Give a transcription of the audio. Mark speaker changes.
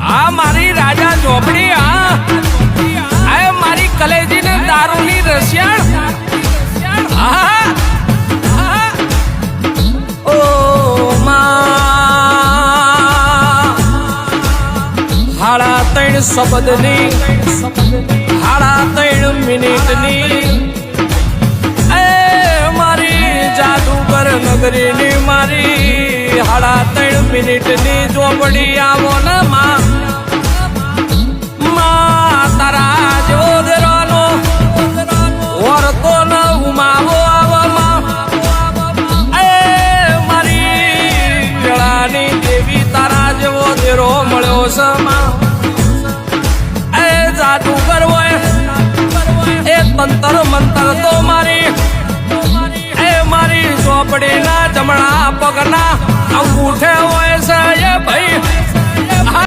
Speaker 1: આ મારી રાજા ચોપડી આ આ મારી કલેજી ને દારૂની રસિયાણ હા હા. ઓ હાડા ત્રણ શબ્દની, હાડા ત્રણ મિનિટની. મારી જાદુગર નગરીની મારી હાડા ત્રણ મિનિટની. જેવો મળ્યો છે એ જાદુ કરવો એ તંતર મંતર તો મારી. એ મારી ચોપડીના જમણા પગના અંગૂઠે